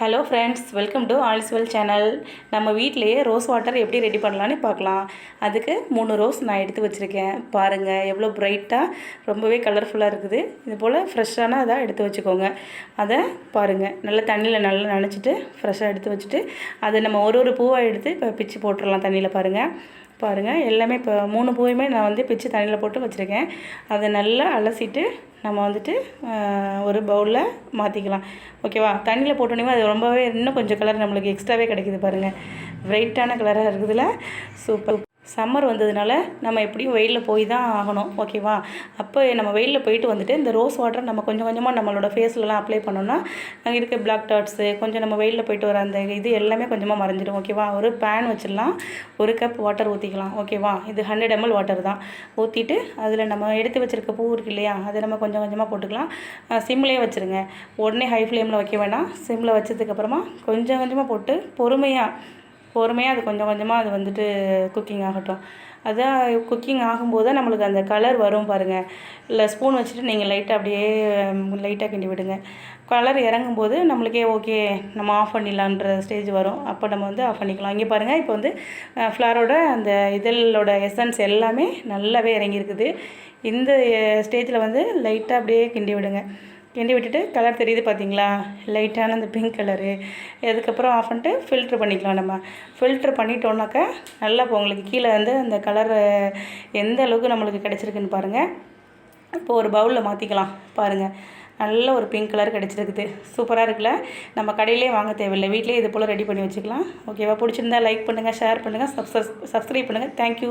Hello friends welcome to All's Well channel நம்ம வீட்டிலேயே rose water எப்படி ரெடி பண்ணலான்னு பார்க்கலாம். அதுக்கு மூணு ரோஸ் நான் எடுத்து வச்சுருக்கேன். பாருங்கள் எவ்வளோ பிரைட்டாக ரொம்பவே கலர்ஃபுல்லாக இருக்குது. இது போல் ஃப்ரெஷ்ஷான அதாக எடுத்து வச்சுக்கோங்க. அதை பாருங்கள் நல்லா தண்ணியில் நல்லா நினச்சிட்டு ஃப்ரெஷ்ஷாக எடுத்து வச்சுட்டு அதை நம்ம ஒரு ஒரு பூவாக எடுத்து இப்போ பிச்சு போட்டுடலாம் தண்ணியில் பாருங்கள் பாருங்கள் எல்லாமே இப்போ மூணு பூவையுமே நான் வந்து பிச்சு தண்ணியில் போட்டு வச்சுருக்கேன். அதை நல்லா அலசிட்டு நம்ம வந்துட்டு ஒரு பவுலில் மாற்றிக்கலாம் ஓகேவா? தண்ணியில் போட்டோன்னே அது ரொம்பவே இன்னும் கொஞ்சம் கலர் நம்மளுக்கு எக்ஸ்ட்ராவே கிடைக்குது பாருங்கள் பிரைட்டான கலராக இருக்குதுல. சூப்பர் சம்மர் வந்ததுனால நம்ம எப்படியும் வெயிலில் போய் தான் ஆகணும் ஓகேவா அப்போ நம்ம வெயிலில் போயிட்டு வந்துட்டு இந்த ரோஸ் வாட்டர் நம்ம கொஞ்சம் கொஞ்சமாக நம்மளோட ஃபேஸ்லலாம் அப்ளை பண்ணோம்னா அங்கே இருக்க பிளாக் டாட்ஸு கொஞ்சம் நம்ம வெயிலில் போயிட்டு வர அந்த இது எல்லாமே கொஞ்சமாக மறைஞ்சிடும் ஓகேவா ஒரு பேன் வச்சிடலாம் ஒரு கப் வாட்டர் ஊற்றிக்கலாம் ஓகேவா இது ஹண்ட்ரட் எம்எல் வாட்டர் தான். ஊற்றிட்டு அதில் நம்ம எடுத்து வச்சுருக்க பூ இருக்கு இல்லையா அதை நம்ம கொஞ்சம் கொஞ்சமாக போட்டுக்கலாம். சிம்லேயே வச்சுருங்க. உடனே ஹை ஃப்ளேமில் வைக்க வேண்டாம் சிம்மில் வச்சதுக்கப்புறமா கொஞ்சம் கொஞ்சமாக போட்டு பொறுமையாக பொறுமையாக அது கொஞ்சம் கொஞ்சமாக அது வந்துட்டு குக்கிங் ஆகட்டும். அதான் குக்கிங் ஆகும்போது தான் நம்மளுக்கு அந்த கலர் வரும் பாருங்கள் இல்லை ஸ்பூன் வச்சுட்டு நீங்கள் லைட்டாக அப்படியே லைட்டாக கிண்டி விடுங்க. கலர் இறங்கும்போது நம்மளுக்கே ஓகே நம்ம ஆஃப் பண்ணிடலான்ற ஸ்டேஜ் வரும். அப்போ நம்ம வந்து ஆஃப் பண்ணிக்கலாம். இங்கே பாருங்கள் இப்போ வந்து ஃப்ளாரோட அந்த இதழோட எசன்ஸ் எல்லாமே நல்லாவே இறங்கியிருக்குது. இந்த ஸ்டேஜில் வந்து லைட்டாக அப்படியே கிண்டி விடுங்க. கிண்டி விட்டுட்டு கலர் தெரியுது பார்த்தீங்களா லைட்டான அந்த பிங்க் கலரு அதுக்கப்புறம் ஆஃப் பண்ணிட்டு ஃபில்ட்ரு பண்ணிக்கலாம் நம்ம. ஃபில்ட்ரு பண்ணிட்டோம்னாக்கா நல்லா இப்போ உங்களுக்கு கீழே வந்து அந்த கலர் எந்த அளவுக்கு நம்மளுக்கு கிடச்சிருக்குன்னு பாருங்கள் இப்போ ஒரு பவுலில் மாற்றிக்கலாம் பாருங்கள் நல்ல ஒரு பிங்க் கலர் கிடச்சிருக்குது. சூப்பராக இருக்குல்ல? நம்ம கடையிலே வாங்க தேவையில்லை. வீட்டிலே இது போல் ரெடி பண்ணி வச்சுக்கலாம். ஓகேவா பிடிச்சிருந்தா லைக் பண்ணுங்கள் ஷேர் பண்ணுங்கள் சப்ஸ்கிரைப் பண்ணுங்கள் தேங்க்யூ